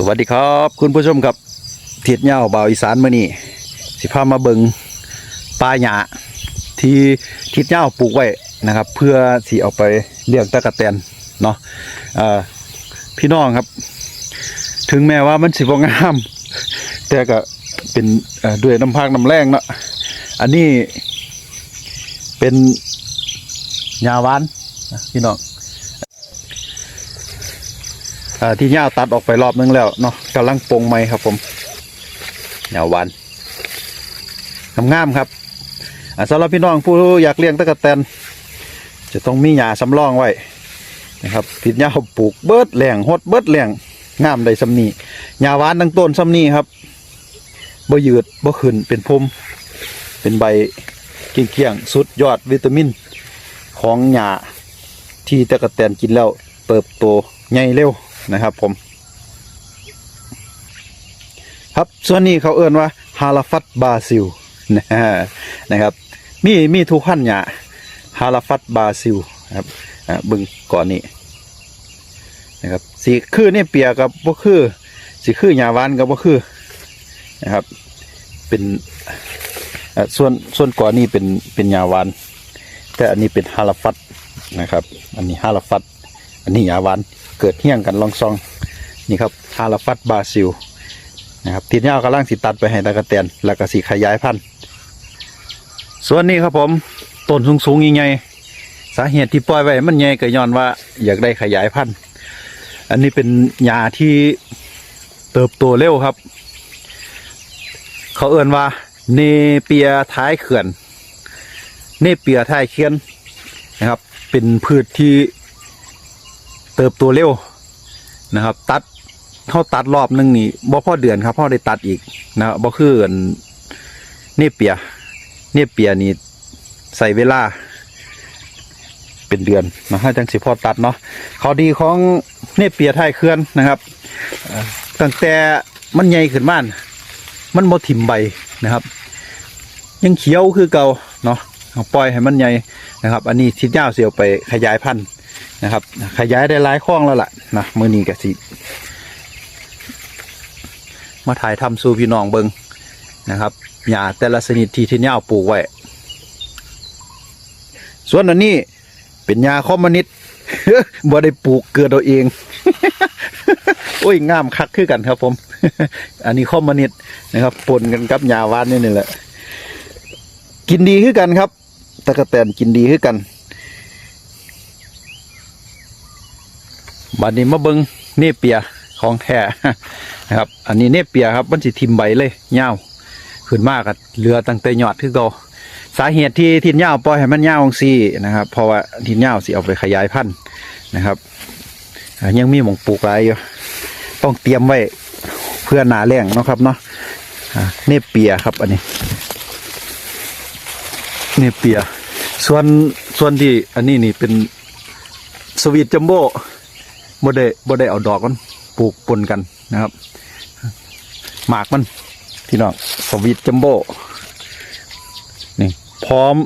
สวัสดีครับ คุณผู้ชมครับเทียดเหย้าบ่าอีสานมื้อนี้สิพามาเบิงปลาหยาที่ทิดเหย้าปลูกไว้นะครับ เพื่อสิเอาไปเลี้ยงตะกะแตนเนาะพี่น้องครับ ถึงแม้ว่ามันสิบงาม แต่ก็เป็นด้วยน้ำพักน้ำแรงเนาะอันนี้เป็นหญ้าหวานพี่น้อง ที่ย่าตัดออกไปรอบนึงแล้วเนาะกำลังปลงไม้ครับผมเหนียวหวานงามๆครับอ่าสำหรับพี่น้องผู้อยากเลี้ยงตะกะแตน จะต้องมีหญ้าสำรองไว้นะครับทิดย่าปลูกเบิดแหล่งหดเบิดแหล่งงามได้สำนีหญ้าหวานตั้งต้นสำนีครับบ่ยืดบ่ขึ้นเป็นพุ่มเป็นใบเกี่ยงๆสุดยอดวิตามิน ของหญ้าที่ตะกะแตนกินแล้วเติบโตใหญ่เร็ว นะครับ ผม ครับส่วนนี้เขาเอ่นว่าฮาราฟัตบาซิลนะฮะนะครับ มีมีทุกพันหยาฮาราฟัตบาซิลครับบึงก่อนนี้นะครับสีคือเนี่ยเปียกับบ่คือสีคือหยาวานกับบ่คือนะครับ เป็นส่วนส่วนก่อนนี้เป็นเป็นหยาวานแต่อันนี้เป็นฮาราฟัตนะครับ อันนี้ฮาราฟัต อันนี้หยาหวานเกิดเฮี้ยงกันลองซองนี่ครับฮาราฟัตบาซิลนะครับทีนี้เอากำลังสิตัดไปให้ตะกะแตนแล้วก็สิขยายพันธุ์ส่วนนี้ครับผมต้นสูงๆใหญ่ๆสาเหตุที่ปล่อยไว้มันใหญ่ก็ย้อนว่า อยากได้ขยายพันธุ์อันนี้เป็นหญ้าที่เติบโตเร็วครับ เขาเอ่นว่าเนเปียท้ายเขื่อนเนเปียท้ายเขื่อนนะครับ เป็นพืชที่ เติบโตเร็วนะครับ ตัดเขาตัดรอบหนึงนี่บ่พ่อเดือนครับพ่อได้ตัดอีกนะครับบ่คืออันเนเปียเนี่เปียนี่ใส่เวลา เป็นเดือนนะฮะจังสิพ่อตัดเนาะข้อดีของเนี่เปียไทยเคลื่อนนะครับตั้งแต่มันใหญ่ขึ้นมานมันบ่ถิ่มใบนะครับ ยังเขียวคือเก่าเนาะปล่อยให้มันใหญ่นะครับ อันนี้ทิศยาวเสียวไปขยายพันธุ์ นะครับ ขยายได้หลายข้องแล้วล่ะนะมือนี้กสิมาถ่ายทำสู่พี่น้องเบิงนะครับหญ้าแต่ละชนิดที่ที่เนี่ยเอาปลูกไว้ส่วนอันนี้เป็นหญ้าคอมมานิดบ่ได้ปลูกเกิดเอาเอง โอ้ยงามคักคือกันครับผม อันนี้คอมมานิดนะครับปนกันกับหญ้าวานนี่นี่แหละ กินดีคือกันครับตะกะแตนกินดีคือกัน บัดนี้มาเบิงเนเปียของแท้นะครับ อันนี้เนเปียครับมันสิทิมใบเลยเงาวขึ้นมากกับเรือตั้งแต่ยอดคือเก่าสาเหตุที่ทินเงาวปล่อยให้มันเงาวองซี่นะครับ เพราะว่าทินเงาวสิเอาไปขยายพันธุ์นะครับยังมีหมองปลูกหลายอยู่ต้องเตรียมไว้เพื่อหนาแรงเนาะครับเนาะเนเปียครับอันนี้เนเปีย ส่วนส่วนที่อันนี้นี่เป็นสวีทจัมโบ้ บ่ได้บ่ได้เอาดอกมันปลูกปนกันนะครับ หมากมันพี่น้องสวิตจัมโบ้นี่พร้อม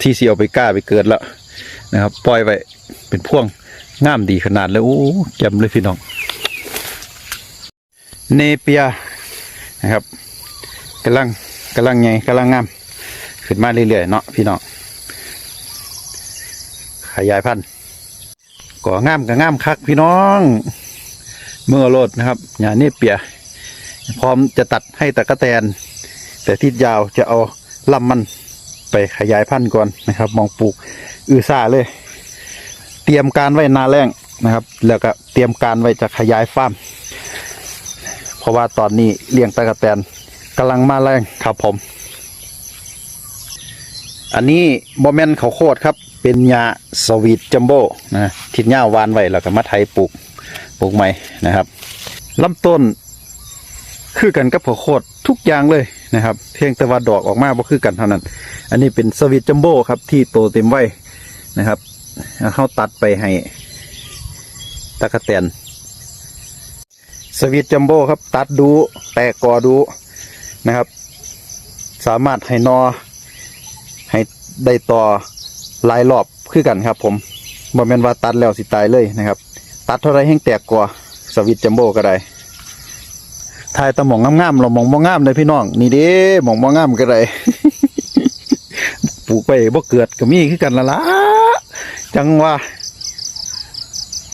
ที่เสิเอาไปกล้าไปเกิดแล้วนะครับ ปล่อยไว้เป็นพ่วงงามดีขนาดเลยโอ้แจ่มเลยพี่น้อง เนเปียนะครับกำลังกำลังไงกำลังงาม ขึ้นมาเรื่อยๆเนาะพี่น้องขยายพันธุ์ ก็งามกับงามคักพี่น้องเมื่อโลดนะครับอย่านี่เปียพร้อมจะตัดให้ตะกะแตน แต่ที่ยาวจะเอาลำมันไปขยายพันธุ์ก่อนนะครับ มองปลูกอือซ่าเลย เตรียมการไว้นาแรงนะครับ แล้วก็เตรียมการไว้จะขยายฟาร์มเพราะว่าตอนนี้เลี้ยงตะกะแตนกำลังมาแรงครับผม อันนี้โมเมนเขาโคตรครับ เป็นยาสวีทจัมโบ้นะทิศหญ้าวานไว้แล้วก็มาไทยปลูกปลูกใหม่นะครับลำต้นคือกันกับข้าวโคตรทุกอย่างเลยนะครับ เพียงแต่ว่าดอกออกมาบ่คือกันเท่านั้น อันนี้เป็นสวีทจัมโบ้ครับที่โตเต็มไว้นะครับเขาตัดไปให้ตะกะแตนสวีทจัมโบ้ครับ ตัดดูแตกกอดูนะครับ สามารถให้นอ ให้ได้ต่อหลายรอบคือกันครับ ผมบ่แม่นว่าตัดแล้วสิตายเลยนะครับ ตัดเท่าไรแห้งแตกกว่าสวิตจัมโบ้ก็ได้ถ่ายตะหมองงามๆเราหมองบ่งามเลยพี่น้อง นี่เด้หมองบ่งามก็ได้ปลูกไปบ่เกิดก็มีคือกันละล่ะจังว่า